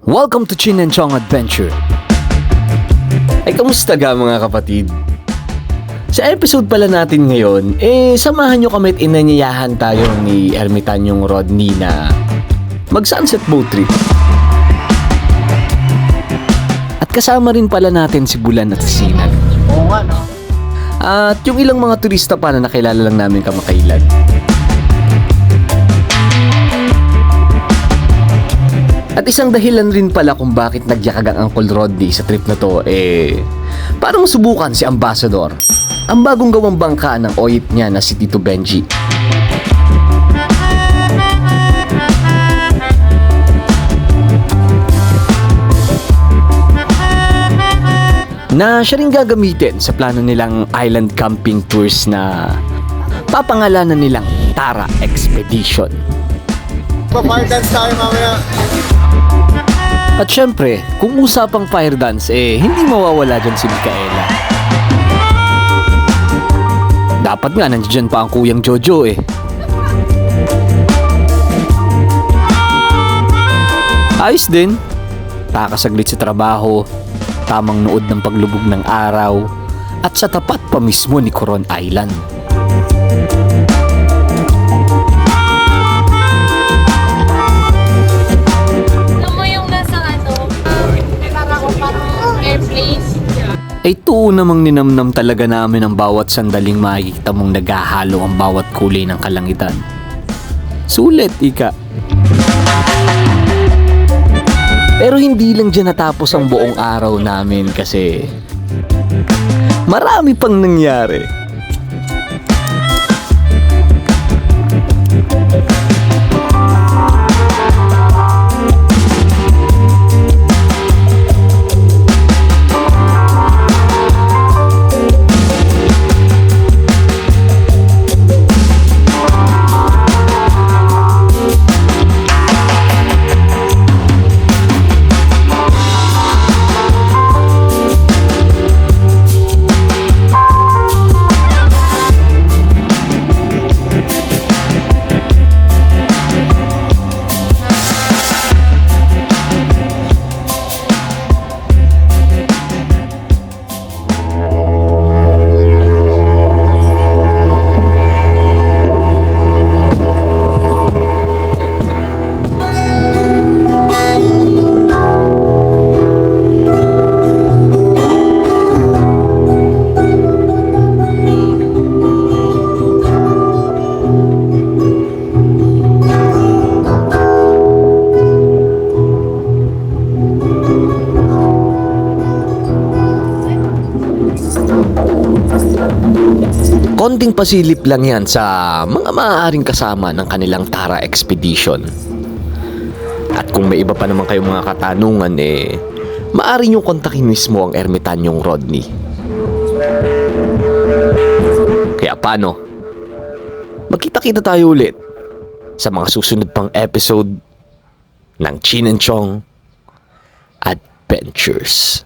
Welcome to Chin and Chong Adventure. Ay, kamusta ga mga kapatid? Sa episode pala natin ngayon, eh, samahan nyo kami at inanyayahan tayo ni Ermitanyong Rodney na mag-sunset boat trip. At kasama rin pala natin si Bulan at si Sinan. Oo nga, no? At yung ilang mga turista pa na nakilala lang namin kamakailan. At isang dahilan rin pala kung bakit nagyakag ang Uncle Rodney sa trip na to, eh, parang subukan si Ambassador, ang bagong gawang bangka ng oyip niya na si Tito Benji. Na siya rin gagamitin sa plano nilang island camping tours na papangalanan nilang Tara Expedition. Pa-fire dance tayo mamaya. At syempre, kung usapang fire dance, eh, hindi mawawala dyan si Micaela. Dapat nga, nandiyan pa ang kuyang Jojo eh. Ayos din. Takasaglit sa trabaho, tamang nood ng paglubog ng araw, at sa tapat pa mismo ni Coron Island. Ay tuo namang ninamnam talaga namin ang bawat sandaling makikita mong naghahalo ang bawat kulay ng kalangitan. Sulit, ika. Pero hindi lang dyan natapos ang buong araw namin kasi marami pang nangyari. Konting pasilip lang yan sa mga maaaring kasama ng kanilang Tara Expedition. At kung may iba pa naman kayong mga katanungan eh, maaari niyong kontakin mismo ang ermitanyong Rodney. Kaya paano? Magkita-kita tayo ulit sa mga susunod pang episode ng Chin and Chong Adventures.